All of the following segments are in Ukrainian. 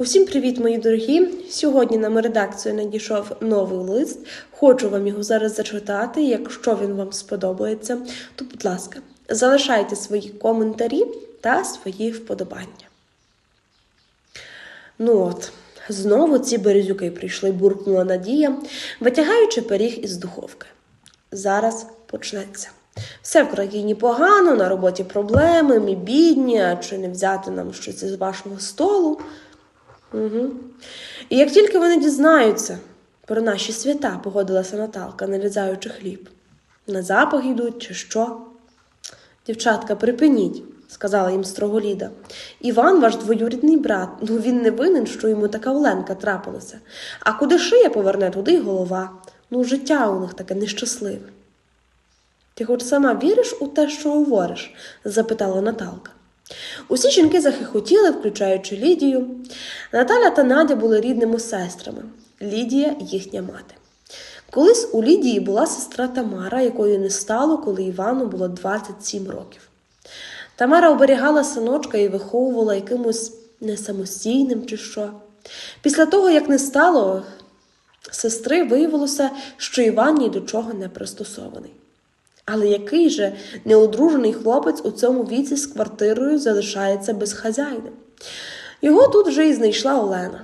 Усім привіт, мої дорогі! Сьогодні нам редакцію надійшов новий лист. Хочу вам його зараз зачитати. Якщо він вам сподобається, то, будь ласка, залишайте свої коментарі та свої вподобання. Ну от, знову ці березюки прийшли, буркнула Надія, витягаючи пиріг із духовки. Зараз почнеться. Все в країні погано, на роботі проблеми, ми бідні, а чи не взяти нам щось із вашого столу. Угу. І як тільки вони дізнаються про наші свята, погодилася Наталка, нарізаючи хліб. На запах йдуть чи що? Дівчатка, припиніть, сказала їм строго Ліда. Іван, ваш двоюрідний брат, ну він не винен, що йому така Оленка трапилася. А куди шия поверне, туди й голова. Ну, життя у них таке нещасливе. Ти хоч сама віриш у те, що говориш? запитала Наталка. Усі жінки захихотіли, включаючи Лідію. Наталя та Надя були рідними сестрами, Лідія їхня мати. Колись у Лідії була сестра Тамара, якої не стало, коли Івану було 27 років. Тамара оберігала синочка і виховувала якимось несамостійним чи що. Після того, як не стало сестри, виявилося, що Іван ні до чого не пристосований. Але який же неодружений хлопець у цьому віці з квартирою залишається без хазяїна? Його тут вже і знайшла Олена,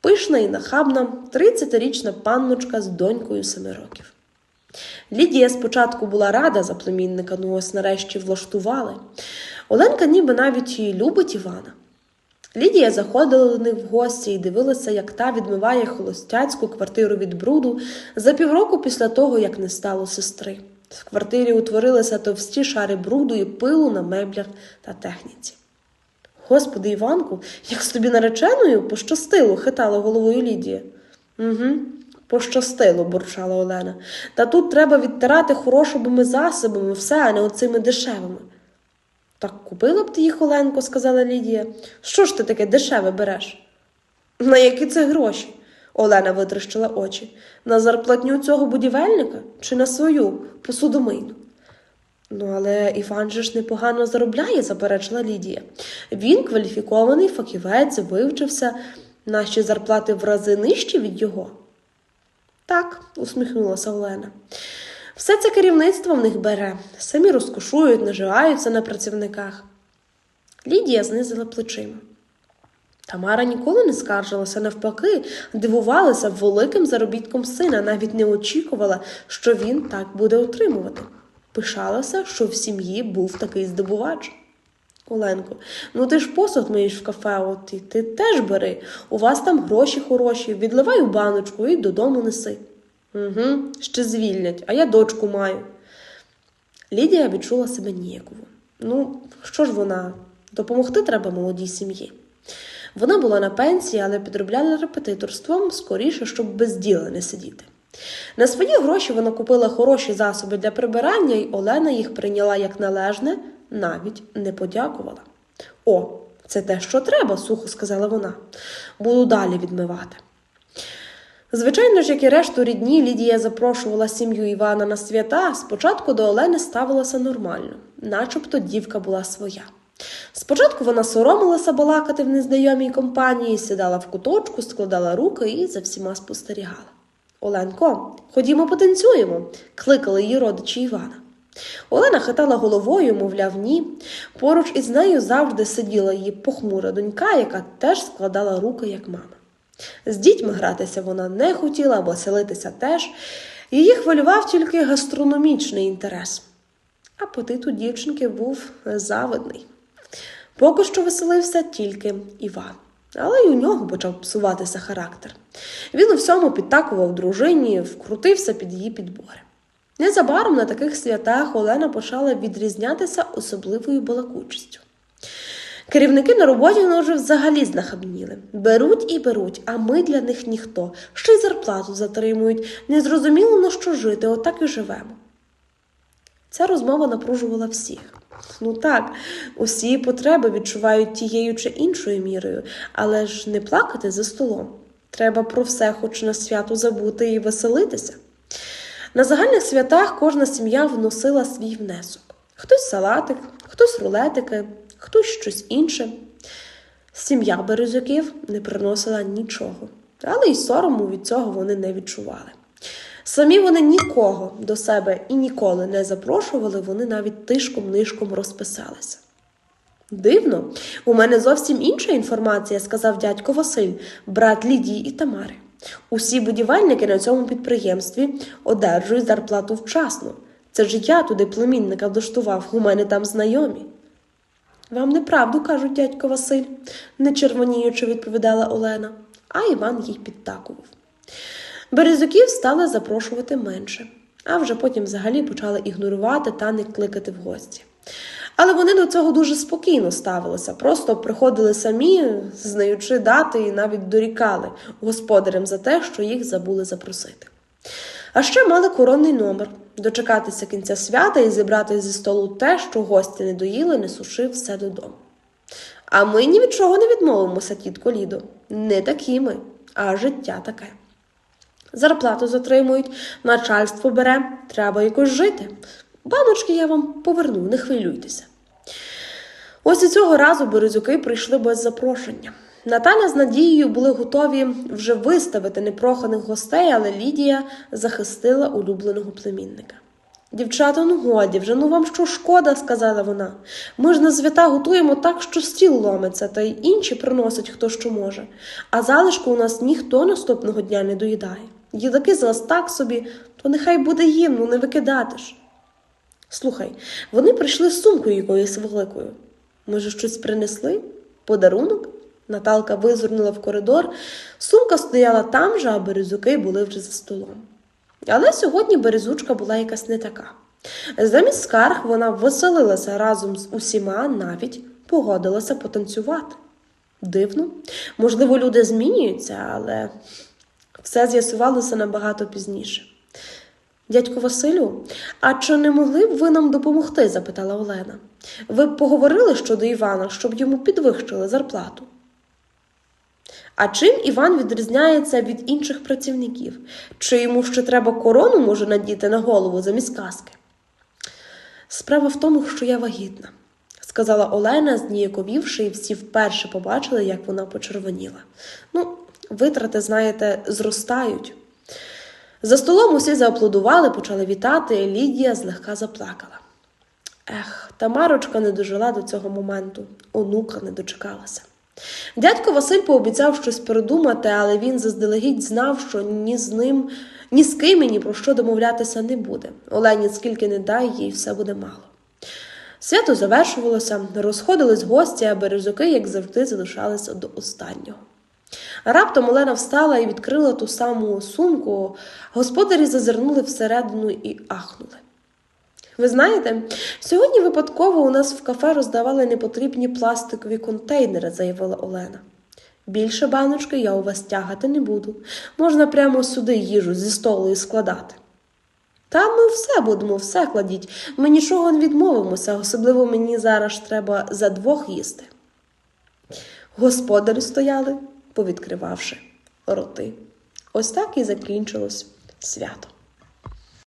пишна і нахабна, 30-річна панночка з донькою семи років. Лідія спочатку була рада за племінника, ну ось нарешті влаштували. Оленка ніби навіть і любить Івана. Лідія заходила до них в гості і дивилася, як та відмиває холостяцьку квартиру від бруду за півроку після того, як не стало сестри. В квартирі утворилися товсті шари бруду і пилу на меблях та техніці. Господи, Іванку, як з тобі нареченою пощастило, хитала головою Лідія. Угу, пощастило, бурчала Олена. Та тут треба відтирати хорошими засобами все, а не оцими дешевими. Так купила б ти їх, Оленко, сказала Лідія. Що ж ти таке дешеве береш? На які це гроші? Олена витріщила очі. На зарплатню цього будівельника чи на свою посудомийну? Ну, але Іван же ж непогано заробляє, заперечила Лідія. Він кваліфікований фахівець, вивчився, наші зарплати в рази нижчі від його. Так, усміхнулася Олена. Все це керівництво в них бере, самі розкошують, наживаються на працівниках. Лідія знизила плечима. Тамара ніколи не скаржилася, навпаки, дивувалася великим заробітком сина, навіть не очікувала, що він так буде отримувати. Пишалася, що в сім'ї був такий здобувач. Оленко, ну ти ж посуд миєш в кафе, от і ти теж бери. У вас там гроші хороші, відливай у баночку і додому неси. Угу, ще звільнять, а я дочку маю. Лідія відчула себе ніяково. Ну, що ж вона? Допомогти треба молодій сім'ї. Вона була на пенсії, але підробляла репетиторством скоріше, щоб без діла не сидіти. На свої гроші вона купила хороші засоби для прибирання, і Олена їх прийняла як належне, навіть не подякувала. О, це те, що треба, сухо сказала вона. Буду далі відмивати. Звичайно ж, як і решту рідні, Лідія запрошувала сім'ю Івана на свята, спочатку до Олени ставилася нормально, начебто дівка була своя. Спочатку вона соромилася балакати в незнайомій компанії, сідала в куточку, складала руки і за всіма спостерігала. Оленко, ходімо потанцюємо, кликали її родичі Івана. Олена хитала головою, мовляв, ні. Поруч із нею завжди сиділа її похмура донька, яка теж складала руки, як мама. З дітьми гратися вона не хотіла, веселитися теж. Її хвилював тільки гастрономічний інтерес. Апетит у дівчинки був завидний. Поки що веселився тільки Іван, але й у нього почав псуватися характер. Він у всьому підтакував дружині, вкрутився під її підбори. Незабаром на таких святах Олена почала відрізнятися особливою балакучістю. Керівники на роботі вже взагалі знахабніли. Беруть і беруть, а ми для них ніхто. Ще й зарплату затримують. Незрозуміло на що жити, отак і живемо. Ця розмова напружувала всіх. Ну так, усі потреби відчувають тією чи іншою мірою, але ж не плакати за столом. Треба про все, хоч на свято забути і веселитися. На загальних святах кожна сім'я вносила свій внесок: хтось салатик, хтось рулетики, хтось щось інше. Сім'я Березюків не приносила нічого, але й сорому від цього вони не відчували. Самі вони нікого до себе і ніколи не запрошували, вони навіть тишком-нишком розписалися. Дивно, у мене зовсім інша інформація, сказав дядько Василь, брат Лідії і Тамари. Усі будівельники на цьому підприємстві одержують зарплату вчасно. Це ж я туди племінника влаштував, у мене там знайомі. Вам неправду кажуть, дядько Василь, не червоніючи відповідала Олена, а Іван їй підтакував. Березюків стали запрошувати менше, а вже потім взагалі почали ігнорувати та не кликати в гості. Але вони до цього дуже спокійно ставилися, просто приходили самі, знаючи дати і навіть дорікали господарям за те, що їх забули запросити. А ще мали коронний номер дочекатися кінця свята і зібрати зі столу те, що гості не доїли, не сушив все додому. А ми ні від чого не відмовимося, тітко Лідо. Не такі ми, а життя таке. Зарплату затримують, начальство бере, треба якось жити. Баночки я вам поверну, не хвилюйтеся. Ось і цього разу Березюки прийшли без запрошення. Наталя з Надією були готові вже виставити непроханих гостей, але Лідія захистила улюбленого племінника. Дівчата, ну годі, вже ну вам що шкода, сказала вона. Ми ж на свята готуємо так, що стіл ломиться, та й інші приносять хто що може. А залишку у нас ніхто наступного дня не доїдає. Їдаки з так собі, то нехай буде їм, ну не викидати ж. Слухай, вони прийшли з сумкою якоюсь великою. Може, щось принесли? Подарунок? Наталка визирнула в коридор. Сумка стояла там же, а березуки були вже за столом. Але сьогодні березучка була якась не така. Замість скарг вона веселилася разом з усіма, навіть погодилася потанцювати. Дивно, можливо, люди змінюються, але все з'ясувалося набагато пізніше. Дядько Василю, а чи не могли б ви нам допомогти? запитала Олена. Ви б поговорили щодо Івана, щоб йому підвищили зарплату. А чим Іван відрізняється від інших працівників? Чи йому ще треба корону може надіти на голову замість каски? Справа в тому, що я вагітна, сказала Олена, зніяковівши, і всі вперше побачили, як вона почервоніла. Ну, витрати, знаєте, зростають. За столом усі зааплодували, почали вітати, Лідія злегка заплакала. Ех, Тамарочка не дожила до цього моменту, онука не дочекалася. Дядько Василь пообіцяв щось передумати, але він заздалегідь знав, що ні з ним, ні з ким і ні про що домовлятися не буде. Олені скільки не дай, їй все буде мало. Свято завершувалося, розходились гості, а березуки, як завжди, залишалися до останнього. Раптом Олена встала і відкрила ту саму сумку. Господарі зазирнули всередину і ахнули. Ви знаєте, сьогодні випадково у нас в кафе роздавали непотрібні пластикові контейнери, заявила Олена. Більше баночки я у вас тягати не буду. Можна прямо сюди їжу зі столу і складати. Та ми все будемо, все кладіть. Ми нічого не відмовимося, особливо мені зараз треба за двох їсти. Господарі стояли, повідкривавши роти. Ось так і закінчилось свято.